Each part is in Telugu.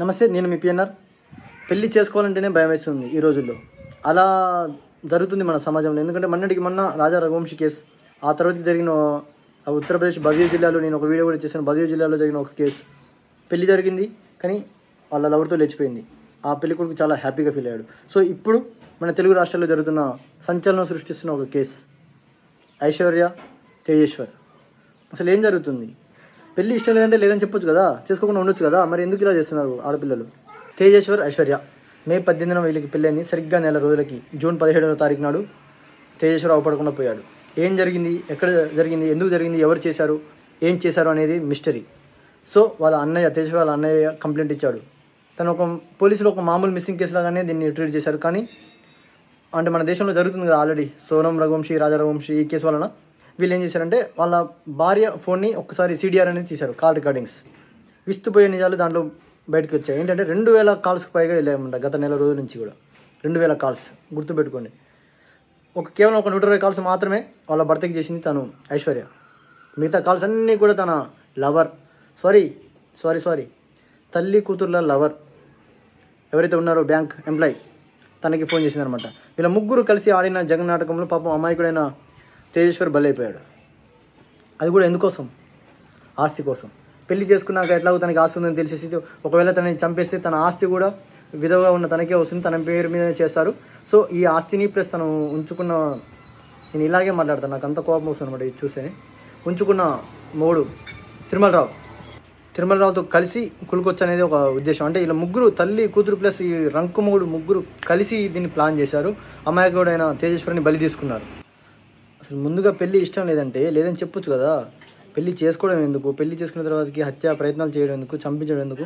నమస్తే నేను మీ పిఎన్ఆర్ పెళ్ళి చేసుకోవాలంటేనే భయం వేస్తుంది ఈ రోజుల్లో. అలా జరుగుతుంది మన సమాజంలో. ఎందుకంటే మొన్నటికి మొన్న రాజా రఘువంశీ కేసు ఆ తర్వాత జరిగిన ఆ ఉత్తరప్రదేశ్ బదియో జిల్లాలో నేను ఒక వీడియో కూడా చేశాను. బదియో జిల్లాలో జరిగిన ఒక కేసు. పెళ్ళి జరిగింది కానీ వాళ్ళ లవర్తో లేచిపోయింది. ఆ పెళ్ళి కొడుకు చాలా హ్యాపీగా ఫీల్ అయ్యాడు. సో ఇప్పుడు మన తెలుగు రాష్ట్రాల్లో జరుగుతున్న సంచలనం సృష్టిస్తున్న ఒక కేసు. ఐశ్వర్య తేజేశ్వర్. అసలు ఏం జరుగుతుంది? పెళ్ళి ఇష్టం లేదంటే లేదని చెప్పొచ్చు కదా? చేసుకోకుండా ఉండొచ్చు కదా? మరి ఎందుకు ఇలా చేస్తున్నారు ఆడపిల్లలు? తేజేశ్వర్ ఐశ్వర్య మే పద్దెనిమిదిన వీళ్ళకి పెళ్ళైంది సరిగ్గా నెల రోజులకి. జూన్ పదిహేడవ తారీఖు నాడు తేజేశ్వర్ అవపడకుండా పోయాడు. ఏం జరిగింది? ఎక్కడ జరిగింది? ఎందుకు జరిగింది? ఎవరు చేశారు? ఏం చేశారు అనేది మిస్టరీ. సో వాళ్ళ అన్నయ్య తేజేశ్వర్ వాళ్ళ అన్నయ్య కంప్లైంట్ ఇచ్చాడు. తను ఒక పోలీసులు ఒక మామూలు మిస్సింగ్ కేసు లాగానే దీన్ని ట్రీట్ చేశారు. కానీ అంటే మన దేశంలో జరుగుతుంది కదా ఆల్రెడీ. సోనం రఘువంశీ రాజా రఘువంశీ ఈ కేసు వలన. వీళ్ళు ఏం చేశారంటే వాళ్ళ భార్య ఫోన్ని ఒకసారి సీడీఆర్ అనేది తీశారు కాల్ రికార్డింగ్స్ విస్తుపోయే నిజాలు దాంట్లో బయటకు వచ్చాయి. ఏంటంటే రెండు వేల కాల్స్కి పైగా వెళ్ళామంట గత నెల రోజుల నుంచి కూడా. రెండు వేల కాల్స్ గుర్తుపెట్టుకోండి. ఒక కేవలం ఒక నూట ఇరవై కాల్స్ మాత్రమే వాళ్ళ భర్తకి చేసింది తను ఐశ్వర్య. మిగతా కాల్స్ అన్నీ కూడా తన లవర్ సారీ సారీ సారీ తల్లి కూతుర్ల లవర్ ఎవరైతే ఉన్నారో బ్యాంక్ ఎంప్లాయ్ తనకి ఫోన్ చేసిందనమాట. వీళ్ళ ముగ్గురు కలిసి ఆడిన జగన్ నాటకంలో పాపం అమాయకుడైన తేజేశ్వర్ బలైపోయాడు. అది కూడా ఎందుకోసం? ఆస్తి కోసం. పెళ్ళి చేసుకున్నాక ఎట్లాగో తనకి ఆస్తి ఉందని తెలిసేసి ఒకవేళ తనని చంపేస్తే తన ఆస్తి కూడా విధవగా ఉన్న తనకే వస్తుంది తన పేరు మీద చేస్తారు. సో ఈ ఆస్తిని ప్లస్ తను ఉంచుకున్న నేను ఇలాగే మాట్లాడతాను నాకు అంత కోపం వస్తుంది అనమాట ఇది చూస్తేనే. ఉంచుకున్న మోడు తిరుమలరావు. తిరుమలరావుతో కలిసి కులుకొచ్చు అనేది ఒక ఉద్దేశం. అంటే ఇలా ముగ్గురు తల్లి కూతురు ప్లస్ ఈ రంకుమూడు ముగ్గురు కలిసి దీన్ని ప్లాన్ చేశారు. అమాయకుడైన తేజేశ్వరిని బలి తీసుకున్నారు. అసలు ముందుగా పెళ్ళి ఇష్టం లేదంటే లేదని చెప్పొచ్చు కదా. పెళ్ళి చేసుకోవడం ఎందుకు? పెళ్ళి చేసుకున్న తర్వాతకి హత్య ప్రయత్నాలు చేయడం ఎందుకు? చంపించడం ఎందుకు?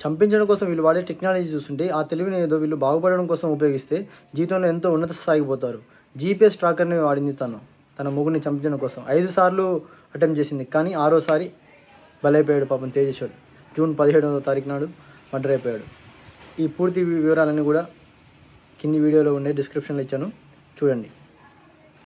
చంపించడం కోసం వీళ్ళు వాడే టెక్నాలజీ చూస్తుంటే ఆ తెలివిని ఏదో వీళ్ళు బాగుపడడం కోసం ఉపయోగిస్తే జీవితంలో ఎంతో ఉన్నత స్థాయికి పోతారు. జీపీఎస్ ట్రాకర్ని వాడింది తను. తన మొగుడిని చంపించడం కోసం. ఐదు సార్లు అటెంప్ట్ చేసింది. కానీ ఆరోసారి బలైపోయాడు పాపం తేజేశ్వర్ జూన్ పదిహేడవ తారీఖు నాడు మర్డర్ అయిపోయాడు ఈ పూర్తి వివరాలన్నీ కూడా కింది వీడియోలో ఉండే డిస్క్రిప్షన్లో ఇచ్చాను. చూడండి.